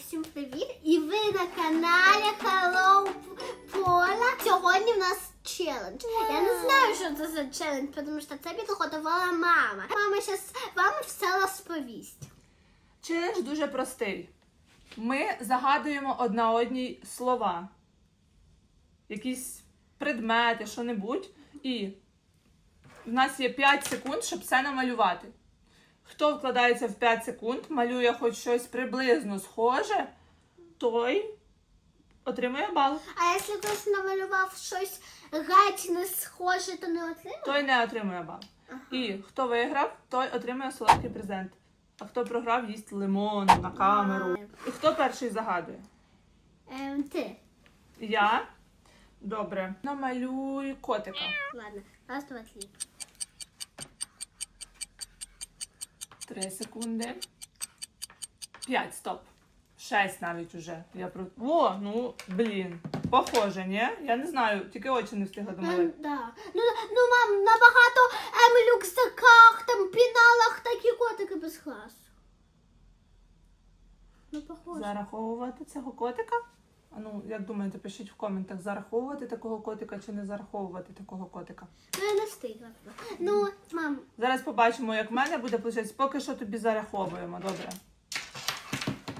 всім привіт! І ви на каналі Hello Пола. Сьогодні в нас челендж. Я не знаю, що це за челендж, тому що це підготувала мама. Мама зараз вам все розповість. Челендж дуже простий. Ми загадуємо одна одній слова, якісь предмети, що-небудь. І в нас є 5 секунд, щоб все намалювати. Хто вкладається в 5 секунд, малює хоч щось приблизно схоже, той отримує бал. А якщо хтось намалював щось геть не схоже, то не отримає? Той не отримує бал. І хто виграв, той отримує солодкий презент. А хто програв, їсть лимон на камеру. І хто перший загадує? Ем, ти. Я. Добре. Намалюй котика. Ладно, раз, два, три. Три секунди. П'ять, стоп. Шесть навіть уже. Я про. О, ну блін. Похоже, ні? Я не знаю, тільки очі не встигла Ем, домалювати. да. Ну, ну, мам, набагато ем, люксаках, там, піналах такі котики без класу. Ну, похоже. Зараховувати цього котика? Ну, як думаєте, пишіть в коментах, зараховувати такого котика чи не зараховувати такого котика. Ну, я не встигла. Ну, мам, Зараз побачимо, як в мене буде получатися. Поки що тобі зараховуємо, добре.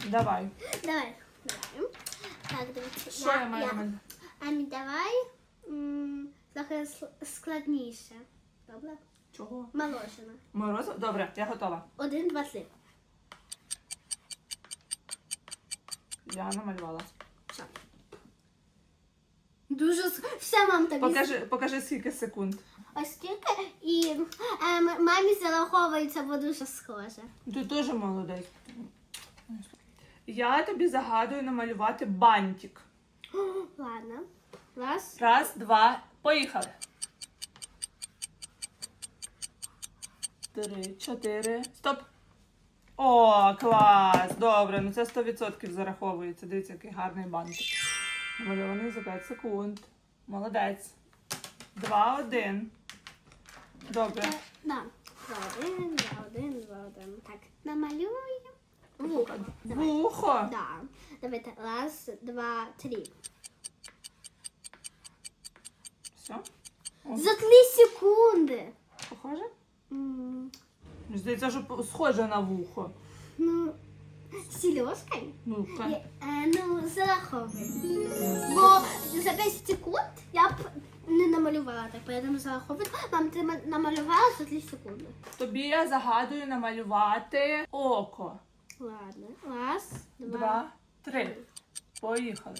Давай. давай. Давай. Так, дивіться. Що я маю? малювати? Ем, давай м, трохи складніше. Добре? Чого? Молочина. Морозиво? Добре, я готова. Один, два, три. Я намалювала. Дуже с- все мам тобі. Покажи, покажи скільки секунд. Ось скільки і ем, мамі зараховується, бо дуже схоже. Ти теж молодець. Я тобі загадую намалювати бантик. Ладно. Раз. Раз, два, поїхали. Три, чотири. Стоп. О, клас! Добре, ну це 100% зараховується. Дивіться, який гарний бантик. Намальований за 5 секунд. Молодець. Два, один. Добре. Е, Да. Два, один, два, один, два, один. Так, намалюємо. Вухо. Давай. Вухо. Да. Давайте. Раз, два, три. Все. О, За три секунди. похоже? М, Мені Здається, що по- схоже на вухо. Ну, з? Ну, ка- Е, Ну, зараховуй. Бо за 10 секунд я б не намалювала так, поэтому зараховую. Мам, ти ма- намалювала за 3 секунди. Тобі я загадую намалювати око. Ладно. Раз, два. Два, три. Поїхали.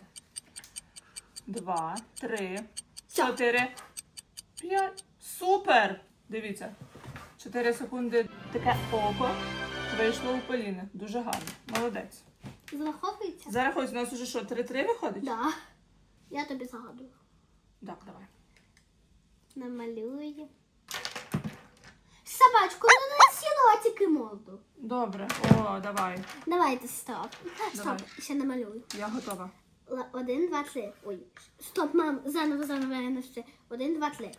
Два, три, Все. чотири, п'ять. Супер! Дивіться. Чотири секунди таке око вийшло у Поліни. Дуже гарно. Молодець. Зараховується? Зараз у нас уже що, 3-3 виходить? Да. Я тобі загадую. Так, давай. Намалюю. Собачку, ну на сілотики морду. Добре. О, давай. Давайте стоп. Давай. Стоп, ще намалюю. Я готова. Л- Один, два, три. Ой. Стоп, мам, заново, заново, я не встиг. Один, два, три.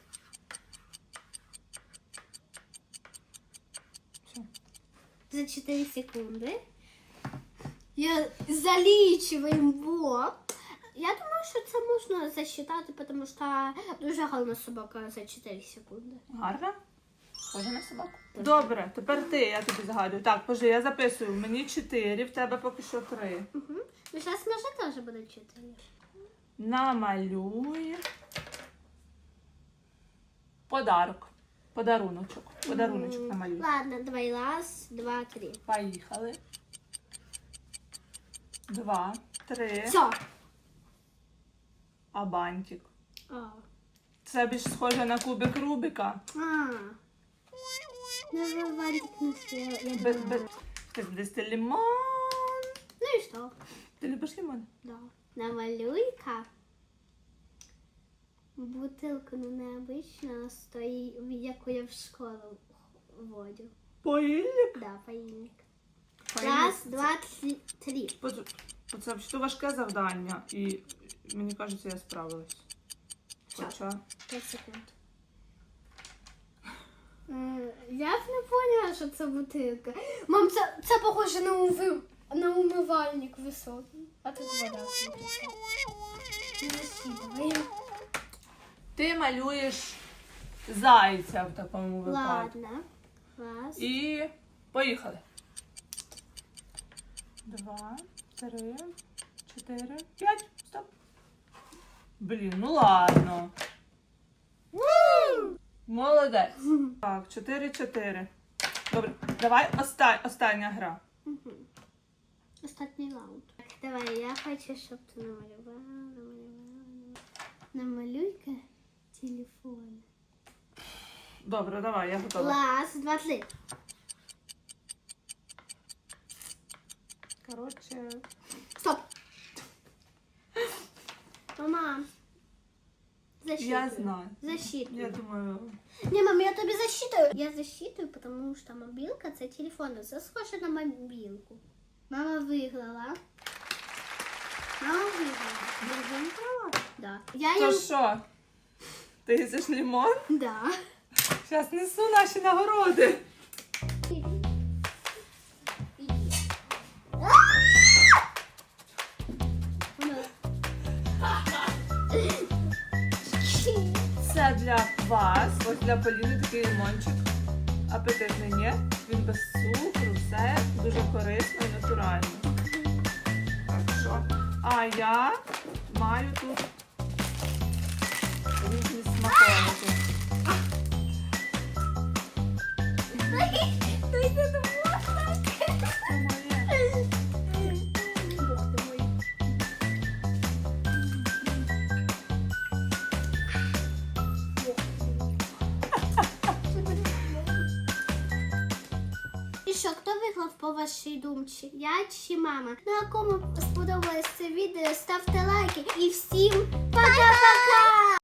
За 4 секунди. Я залічую во. Я думаю, що це можна засчитати, тому що дуже гарна собака за 4 секунди. Гарно? Схоже на собаку. Добре, тепер ти, я тобі загадую. Так, пожи, я записую. Мені 4, в тебе поки що 3. Угу. Ну, зараз може теж буде 4. Намалюй. Подарок. Подаруночок. Подаруночок намалюй. Ладно, давай раз, два, три. Поїхали. Два, три. Все. А бантик. А. Це більш схоже на кубик Рубика. А. Ну, варик не съела, я Без, без... Ти десь лимон. Ну и что? Ти любиш лимон? Да. Намалюй-ка бутилку, ну необычно, стоїть, в яку я в школу водю. Поїльник? Да. Поїльник. Раз, два, три, три. Це взагалі важке завдання, і мені кажеться, я справилась. Хоча. П'ять секунд. Е, Я б не поняла, що це бутилка. Мам, це, це похоже на уви. на умивальник високий. А тут вода. Не. Ти малюєш зайця в такому випадку. Ладно. Раз. І поїхали. Два, три, чотири, п'ять. Стоп. Блін, ну ладно. Молодець. Так, чотири-чотири. Добре, давай оста- остання гра. Мгм. Остатній раунд. Так, давай, я хочу, щоб ти намалювала, намалювала. Намалюй-ка телефон. Добре, давай, я готова. Раз, два, три. Коротше. Стоп. Мама. Засчитываю. Я знаю. Засчитываю. Я думаю. Не, мам, я тобі засчитываю. Я засчитываю, потому что мобилка це телефон. Це схоже на мобилку. Мама виграла. Мама виграла. Дуже права. Да. Я То їм... що? Ти їсиш лімон? Да. Зараз несу наші нагороди. Це для вас, ось для Поліни такий лимончик. Апетитний, ні? Він без цукру, все дуже корисно і натурально. Так що. А я маю тут різні. І що, хто виграв по вашій думці? Я чи мама? Ну а кому сподобалось це відео, ставте лайки і всім